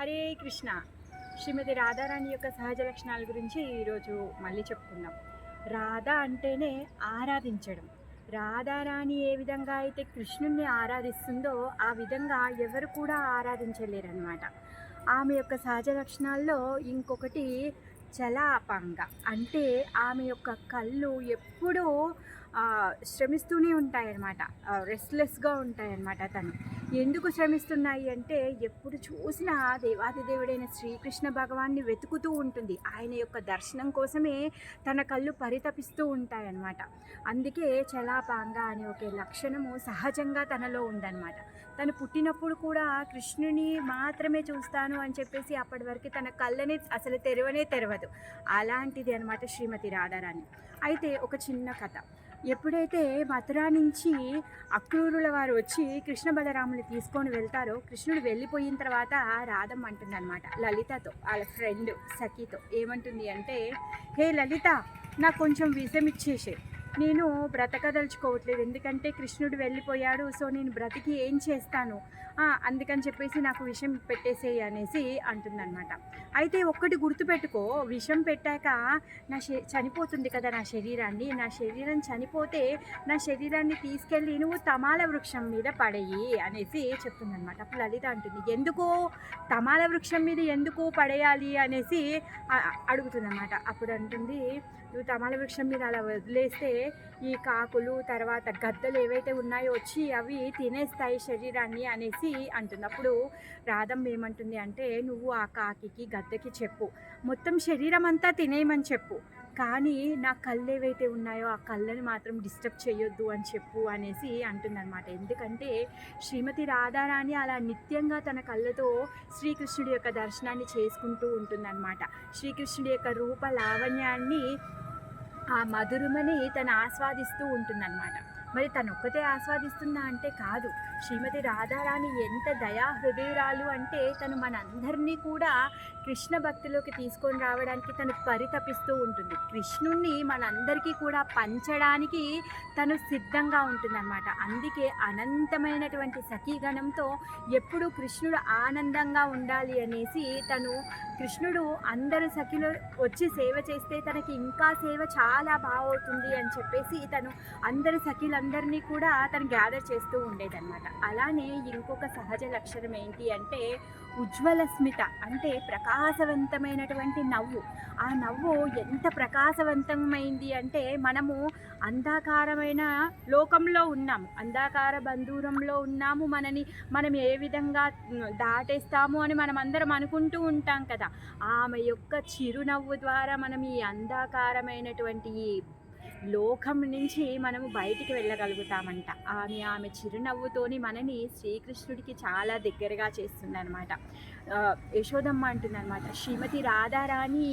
హరే కృష్ణ. శ్రీమతి రాధారాణి యొక్క సహజ లక్షణాల గురించి ఈరోజు మళ్ళీ చెప్పుకుందాం. రాధ అంటేనే ఆరాధించడం. రాధారాణి ఏ విధంగా అయితే కృష్ణుణ్ణి ఆరాధిస్తుందో ఆ విధంగా ఎవరు కూడా ఆరాధించలేరన్నమాట. ఆమె యొక్క సహజ లక్షణాల్లో ఇంకొకటి చలాపంగ. అంటే ఆమె యొక్క కళ్ళు ఎప్పుడూ శ్రమిస్తూనే శ్రమిస్తూనే ఉంటాయన్నమాట. రెస్ట్లెస్గా ఉంటాయన్నమాట తను ఎందుకు శ్రమిస్తున్నాయి అంటే ఎప్పుడు చూసినా దేవాది దేవుడైన శ్రీకృష్ణ భగవాన్ని వెతుకుతూ ఉంటుంది. ఆయన యొక్క దర్శనం కోసమే తన కళ్ళు పరితపిస్తూ ఉంటాయన్నమాట. అందుకే చలాపాంగ అనే ఒక లక్షణము సహజంగా తనలో ఉందన్నమాట. తను పుట్టినప్పుడు కూడా కృష్ణుని మాత్రమే చూస్తాను అని చెప్పేసి అప్పటి వరకు తన కళ్ళని అసలు తెరవనే తెరవదు. అలాంటిది అనమాట శ్రీమతి రాధారాణి. అయితే ఒక చిన్న కథ. ఎప్పుడైతే మథురా నుంచి అక్రూరుల వారు వచ్చి కృష్ణ బలరాముని తీసుకొని వెళ్తారో కృష్ణుడు వెళ్ళిపోయిన తర్వాత రాధమ్మ అంటుందన్నమాట లలితతో వాళ్ళ ఫ్రెండ్ సఖీతో. ఏమంటుంది అంటే హే లలిత నాకు కొంచెం విషం ఇచ్చేసే నేను బ్రతకదలుచుకోవట్లేదు. ఎందుకంటే కృష్ణుడు వెళ్ళిపోయాడు సో నేను బ్రతికి ఏం చేస్తాను? అందుకని చెప్పేసి నాకు విషం పెట్టేసేయి అనేసి అంటుందన్నమాట. అయితే ఒక్కటి గుర్తుపెట్టుకో విషం పెట్టాక నా శ చనిపోతుంది కదా నా శరీరాన్ని. నా శరీరం చనిపోతే నా శరీరాన్ని తీసుకెళ్ళి నువ్వు తమాల వృక్షం మీద పడేయి అనేసి చెప్తుందనమాట అప్పుడు లలిత అంటుంది. ఎందుకు? తమాల వృక్షం మీద ఎందుకు పడేయాలి అనేసి అడుగుతుందన్నమాట. అప్పుడు అంటుంది నువ్వు తమాల వృక్షం మీద అలా వదిలేస్తే ఈ కాకులు తర్వాత గద్దలు ఏవైతే ఉన్నాయో వచ్చి అవి తినేస్తాయి శరీరాన్ని అనేసి అంటుంది. అప్పుడు రాధమ్మ ఏమంటుంది అంటే నువ్వు ఆ కాకికి గద్దకి చెప్పు. మొత్తం శరీరం అంతా తినేయమని చెప్పు. కానీ నా కళ్ళు ఏవైతే ఉన్నాయో ఆ కళ్ళని మాత్రం డిస్టర్బ్ చేయొద్దు అని చెప్పు అనేసి అంటుందన్నమాట. ఎందుకంటే శ్రీమతి రాధారాణి అలా నిత్యంగా తన కళ్ళతో శ్రీకృష్ణుడి యొక్క దర్శనాన్ని చేసుకుంటూ ఉంటుందన్నమాట. శ్రీకృష్ణుడి యొక్క రూప లావణ్యాన్ని ఆ మధురమని తను ఆస్వాదిస్తూ ఉంటుందన్నమాట. మరి తనొక్కతే ఆస్వాదిస్తుందా అంటే కాదు. శ్రీమతి రాధారాణి ఎంత దయా హృదయరాలు అంటే తను మనందరినీ కూడా కృష్ణ భక్తిలోకి తీసుకొని రావడానికి తను పరితపిస్తూ ఉంటుంది. కృష్ణుణ్ణి మనందరికీ కూడా పంచడానికి తను సిద్ధంగా ఉంటుందన్నమాట. అందుకే అనంతమైనటువంటి సఖీగణంతో ఎప్పుడూ కృష్ణుడు ఆనందంగా ఉండాలి అనేసి తను కృష్ణుడు అందరు సఖిలో వచ్చి సేవ చేస్తే తనకి ఇంకా సేవ చాలా బాగవుతుంది అని చెప్పేసి తను అందరి సఖిలందరినీ కూడా తను గ్యాదర్ చేస్తూ ఉండేదన్నమాట. అలానే ఇంకొక సహజ లక్షణం ఏంటి అంటే ఉజ్వల స్మిత అంటే ప్రకాశవంతమైనటువంటి నవ్వు. ఆ నవ్వు ఎంత ప్రకాశవంతమైంది అంటే మనము అంధాకారమైన లోకంలో ఉన్నాము. అంధాకార బంధూరంలో ఉన్నాము మనని. మనం ఏ విధంగా దాటేస్తాము అని మనం అందరం అనుకుంటూ ఉంటాం కదా. ఆమె యొక్క చిరునవ్వు ద్వారా మనం ఈ అంధకారమైనటువంటి ఈ లోకం నుంచి మనము బయటికి వెళ్ళగలుగుతామంట. ఆమె ఆమె చిరునవ్వుతోని మనని శ్రీకృష్ణుడికి చాలా దగ్గరగా చేస్తుందనమాట యశోదమ్మ అంటుందన్నమాట శ్రీమతి రాధారాణి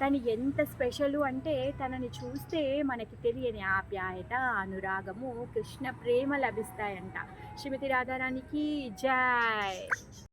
తను ఎంత స్పెషల్ అంటే తనని చూస్తే మనకి తెలియని ఆప్యాయత అనురాగము కృష్ణ ప్రేమ లభిస్తాయంట. శ్రీమతి రాధారాణికి జై!